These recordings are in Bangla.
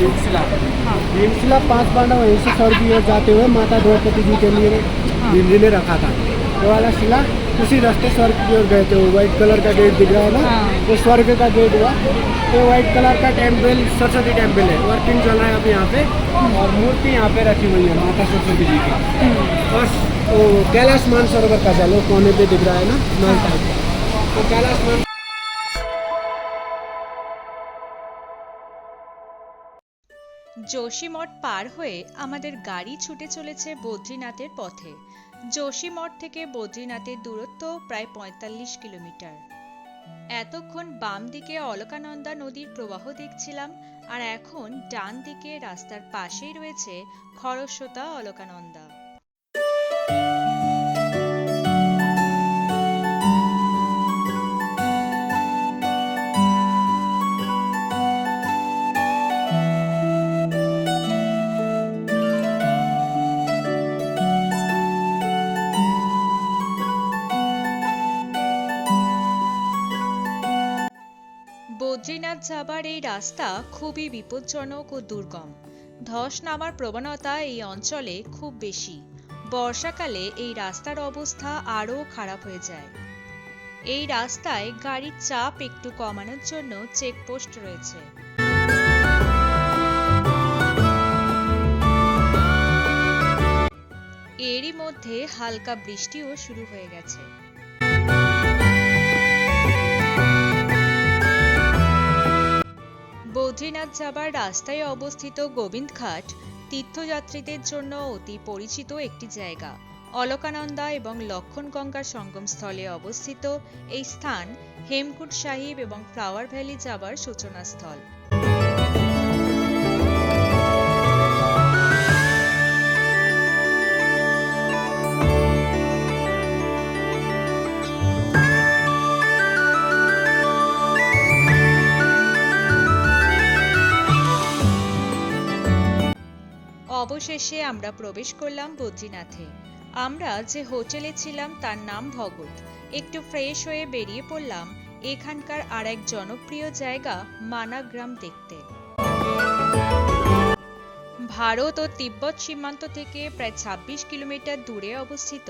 भीमशिला। हाँ। भीमशिला पाँच पांडव वहीं से स्वर्ग की ओर जाते हुए माता द्रौपदी जी के लिए भीम जी ने रखा था। वो वाला शिला उसी रास्ते स्वर्ग की ओर गए थे। वो व्हाइट कलर का गेट दिख रहा है ना? हाँ। वो स्वर्ग का गेट हुआ। तो व्हाइट कलर का टेंपल सरस्वती टेंपल है। वर्किंग चल रहा है अभी यहाँ पे। और मूर्ति यहाँ पे रखी हुई है माता सरस्वती जी की। और वो कैलाश मानसरोवर का जल वो कोने पे दिख रहा है ना? नल टाइप का। तो कैलाश मान যোশীমঠ পার হয়ে আমাদের গাড়ি ছুটে চলেছে বদ্রীনাথের পথে। যোশীমঠ থেকে বদ্রীনাথের দূরত্ব প্রায় পঁয়তাল্লিশ কিলোমিটার। এতক্ষণ বাম দিকে অলকানন্দা নদীর প্রবাহ দেখছিলাম, আর এখন ডান দিকে রাস্তার পাশেই রয়েছে খরস্রোতা অলকানন্দা। যাবার এই রাস্তা খুবই বিপজ্জনক ও দুর্গম। ধস নামার প্রবণতা এই অঞ্চলে খুব বেশি। বর্ষাকালে এই রাস্তার অবস্থা আরও খারাপ হয়ে যায়। এই রাস্তায় গাড়ির চাপ একটু কমানোর জন্য চেকপোস্ট রয়েছে। এরই মধ্যে হালকা বৃষ্টিও শুরু হয়ে গেছে। বদ্রীনাথ যাবার রাস্তায় অবস্থিত গোবিন্দঘাট তীর্থযাত্রীদের জন্য অতি পরিচিত একটি জায়গা। অলকানন্দা এবং লক্ষণগঙ্গার সঙ্গমস্থলে অবস্থিত এই স্থান হেমকুট সাহিব এবং ফ্লাওয়ার ভ্যালি যাবার সূচনাস্থল। অবশেষে আমরা প্রবেশ করলাম বদ্রীনাথে। আমরা যে হোটেলে ছিলাম তার নাম ভগত। একটু ফ্রেশ হয়ে বেরিয়ে পড়লাম এখানকার আর এক জনপ্রিয় জায়গা, মানাগ্রাম দেখতে। ভারত ও তিব্বত সীমান্ত থেকে প্রায় ২৬ কিলোমিটার দূরে অবস্থিত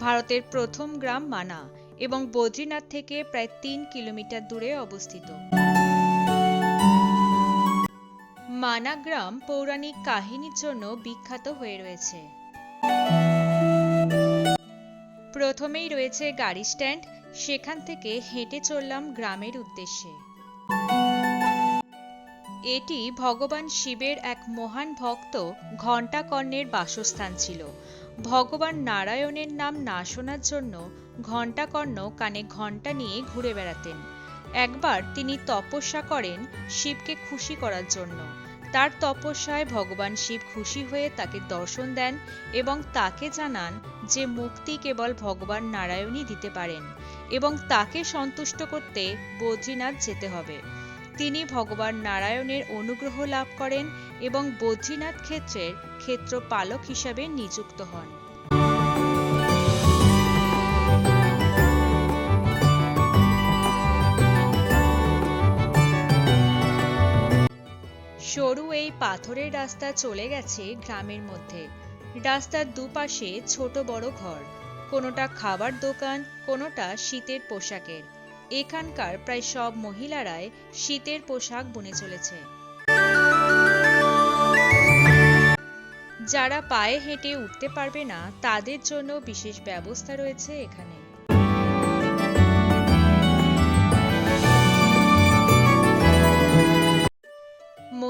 ভারতের প্রথম গ্রাম মানা এবং বদ্রীনাথ থেকে প্রায় তিন কিলোমিটার দূরে অবস্থিত। মানা গ্রাম পৌরাণিক কাহিনীর জন্য বিখ্যাত হয়ে রয়েছে। প্রথমেই রয়েছে গাড়ি স্ট্যান্ড, সেখান থেকে হেঁটে চললাম গ্রামের উদ্দেশ্যে। এটি ভগবান শিবের এক মহান ভক্ত ঘণ্টাকর্ণের বাসস্থান ছিল। ভগবান নারায়ণের নাম না শোনার জন্য ঘণ্টাকর্ণ কানে ঘণ্টা নিয়ে ঘুরে বেড়াতেন। একবার তিনি তপস্যা করেন শিবকে খুশি করার জন্য। তার তপস্যায় ভগবান শিব খুশি হয়ে তাকে দর্শন দেন এবং তাকে জানান যে মুক্তি কেবল ভগবান নারায়ণই দিতে পারেন এবং তাকে সন্তুষ্ট করতে বদ্রীনাথ যেতে হবে। তিনি ভগবান নারায়ণের অনুগ্রহ লাভ করেন এবং বদ্রীনাথ ক্ষেত্রের ক্ষেত্রপালক হিসাবে নিযুক্ত হন। সরু এই পাথরের রাস্তা চলে গেছে গ্রামের মধ্যে। রাস্তার দুপাশে ছোট বড় ঘর, কোনোটা খাবার দোকান, কোনোটা শীতের পোশাকের। এখানকার প্রায় সব মহিলারাই শীতের পোশাক বুনে চলেছে। যারা পায়ে হেঁটে উঠতে পারবে না, তাদের জন্য বিশেষ ব্যবস্থা রয়েছে এখানে।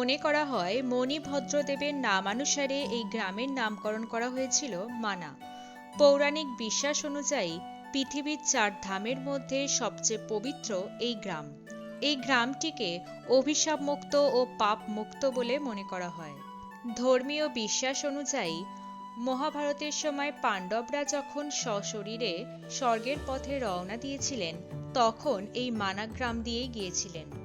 মনে করা হয় মণিভদ্রদেবের নামানুসারে এই গ্রামের নামকরণ করা হয়েছিল মানা। পৌরাণিক বিশ্বাস অনুযায়ী পৃথিবীর চার ধামের মধ্যে সবচেয়ে পবিত্র এই গ্রাম। এই গ্রামটিকে অভিশাপ মুক্ত ও পাপ মুক্ত বলে মনে করা হয়। ধর্মীয় বিশ্বাস অনুযায়ী মহাভারতের সময় পাণ্ডবরা যখন সশরীরে স্বর্গের পথে রওনা দিয়েছিলেন, তখন এই মানা গ্রাম দিয়েই গিয়েছিলেন।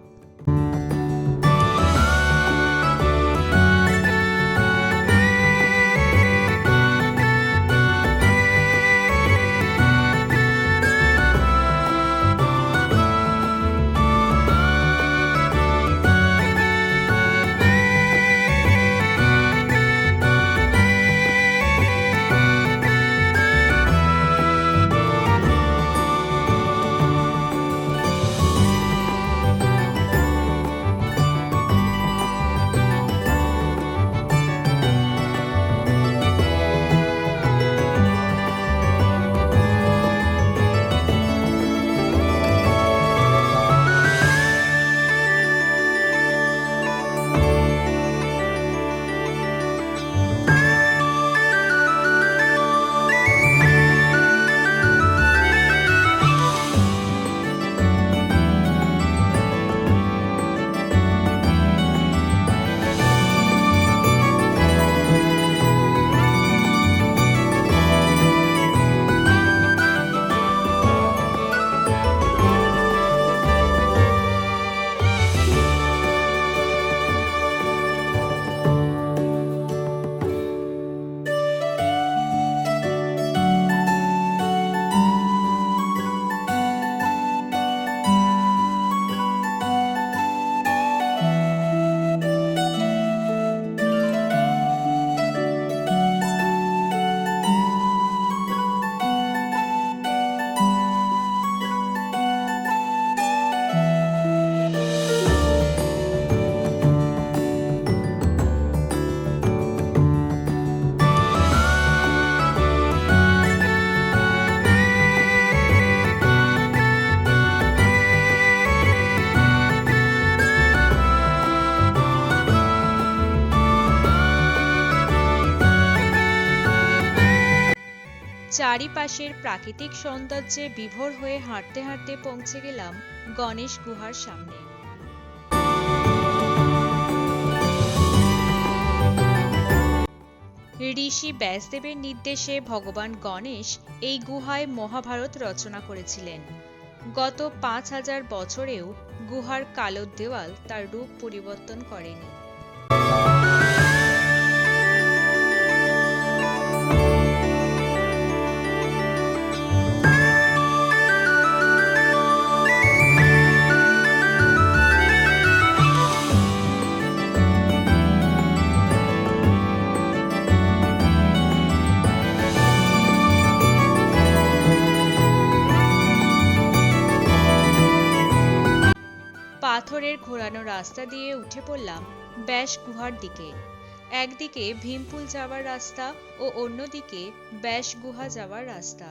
চারিপাশের প্রাকৃতিক সৌন্দর্যে বিভোর হয়ে হাঁটতে হাঁটতে পৌঁছে গেলাম গণেশ গুহার সামনে। ঋষি ব্যাসদেবের নির্দেশে ভগবান গণেশ এই গুহায় মহাভারত রচনা করেছিলেন। গত পাঁচ হাজার বছরেও গুহার কালো দেওয়াল তার রূপ পরিবর্তন করেনি। রাস্তা দিয়ে উঠে পড়লাম ব্যাস গুহার দিকে। একদিকে ভীমপুল যাওয়ার রাস্তা ও অন্যদিকে ব্যাস গুহা যাওয়ার রাস্তা।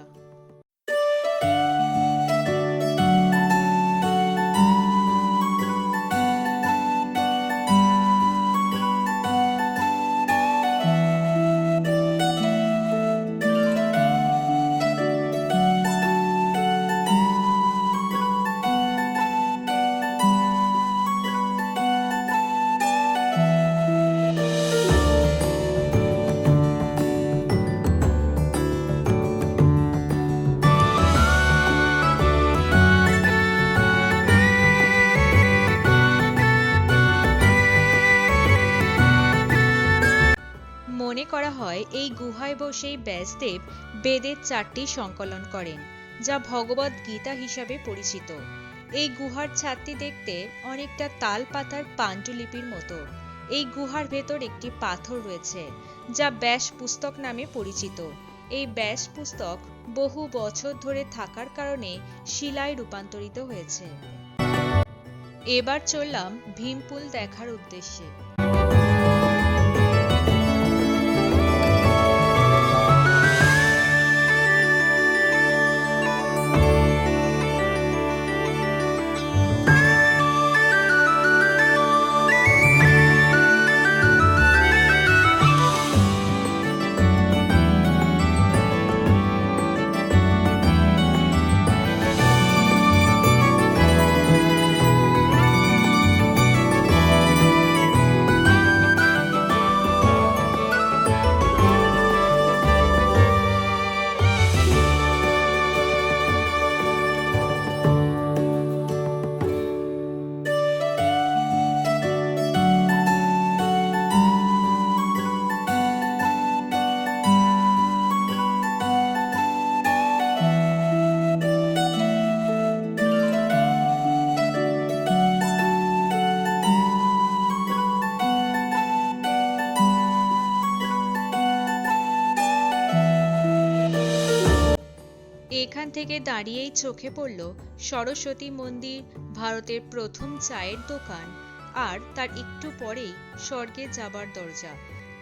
করা হয়, এই গুহায় বসেই ব্যাসদেব বেদের চারটি সংকলন করেন, যা ভগবত গীতা হিসাবে পরিচিত। এই গুহার ছাদটি দেখতে অনেকটা তাল পাতার পাণ্ডুলিপির মতো। এই গুহার ভেতর একটি পাথর রয়েছে, যা ব্যাস পুস্তক নামে পরিচিত। এই ব্যাস পুস্তক বহু বছর ধরে থাকার কারণে শিলায় রূপান্তরিত হয়েছে। এবার চললাম ভীমপুল দেখার উদ্দেশ্যে। থেকে দাঁড়িয়েই চোখে পড়ল সরস্বতী মন্দির, ভারতের প্রথম চায়ের দোকান আর তার একটু পরেই স্বর্গে যাবার দরজা।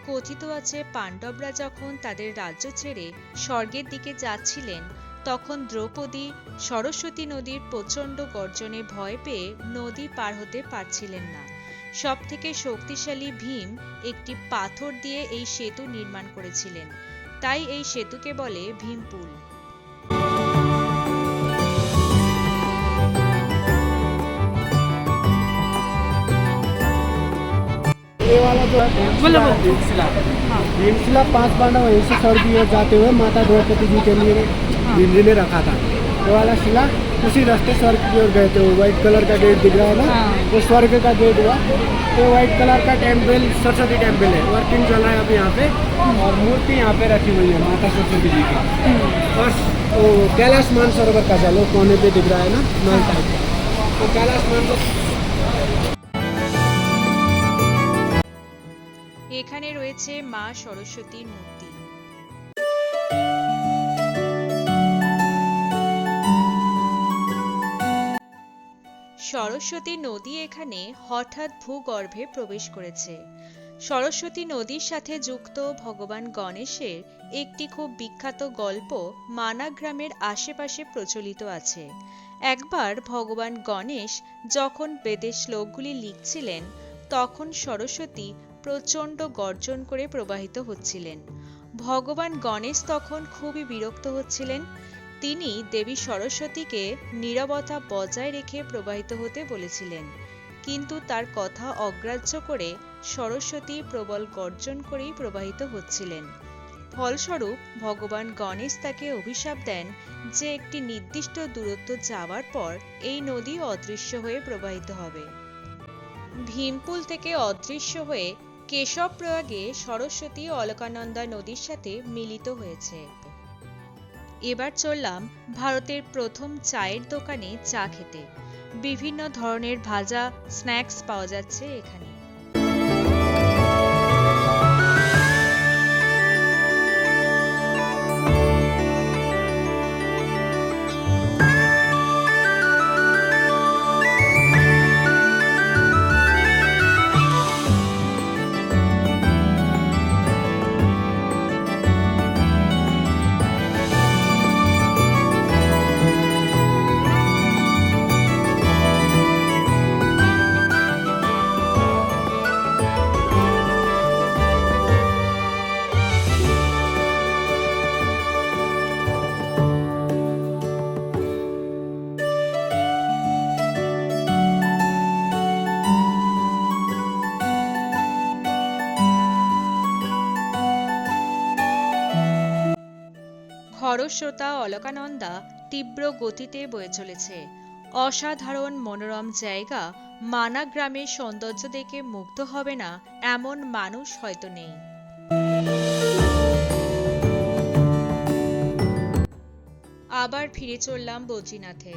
কথিত আছে, পাণ্ডবরা যখন তাদের রাজ্য ছেড়ে স্বর্গের দিকে যাচ্ছিলেন, তখন দ্রৌপদী সরস্বতী নদীর প্রচণ্ড গর্জনে ভয় পেয়ে নদী পার হতে পারছিলেন না। সবথেকে শক্তিশালী ভীম একটি পাথর দিয়ে এই সেতু নির্মাণ করেছিলেন। তাই এই সেতুকে বলে ভীমপুল। ये वाला जो है भीमशिला पाँच पांडव वहीं से स्वर्ग की ओर जाते हुए माता द्रौपदी जी के लिए भीम जी ने रखा था। वो वाला शिला उसी रास्ते स्वर्ग की ओर गए थे। वो व्हाइट कलर का गेट दिख रहा है ना? हाँ। वो स्वर्ग का गेट हुआ। तो व्हाइट कलर का टेंपल सरस्वती टेंपल है। वर्किंग चल रहा है अभी यहाँ पे। और मूर्ति यहाँ पे रखी हुई है माता सरस्वती जी की। और वो कैलाश मानसरोवर का जल वो कोने पे दिख रहा है ना? महल टाइप का तो कैलाश मानसरोवर এখানে রয়েছে মা সরস্বতীর মূর্তি। সরস্বতী নদী এখানে হঠাৎ ভূগর্ভে প্রবেশ করেছে। সরস্বতী নদীর সাথে যুক্ত ভগবান গণেশের একটি খুব বিখ্যাত গল্প মানা গ্রামের আশেপাশে প্রচলিত আছে। একবার ভগবান গণেশ যখন বেদের শ্লোকগুলি লিখছিলেন, তখন সরস্বতী প্রচণ্ড গর্জন করে প্রবাহিত হচ্ছিলেন। ভগবান গণেশ তখন খুবই বিরক্ত হচ্ছিলেন। তিনি দেবী সরস্বতীকে নীরবতা বজায় রেখে প্রবাহিত হতে বলেছিলেন। কিন্তু তার কথা অগ্রাহ্য করে সরস্বতী প্রবল গর্জন করেই প্রবাহিত হচ্ছিলেন। ফলস্বরূপ ভগবান গণেশ তাকে অভিশাপ দেন যে একটি নির্দিষ্ট দূরত্ব যাওয়ার পর এই নদী অদৃশ্য হয়ে প্রবাহিত হবে। ভীমপুল থেকে অদৃশ্য হয়ে কেশব প্রয়াগে সরস্বতী অলকানন্দা নদীর সাথে মিলিত হয়েছে। এবার চললাম ভারতের প্রথম চায়ের দোকানে চা খেতে। বিভিন্ন ধরনের ভাজা স্ন্যাক্স পাওয়া যাচ্ছে এখানে। খরস্রোতা অলকানন্দা তীব্র গতিতে বয়ে চলেছে। অসাধারণ মনোরম জায়গা, মানা গ্রামের সৌন্দর্য দেখে মুগ্ধ হবে না এমন মানুষ হয়তো নেই। আবার ফিরে চললাম বদ্রীনাথে।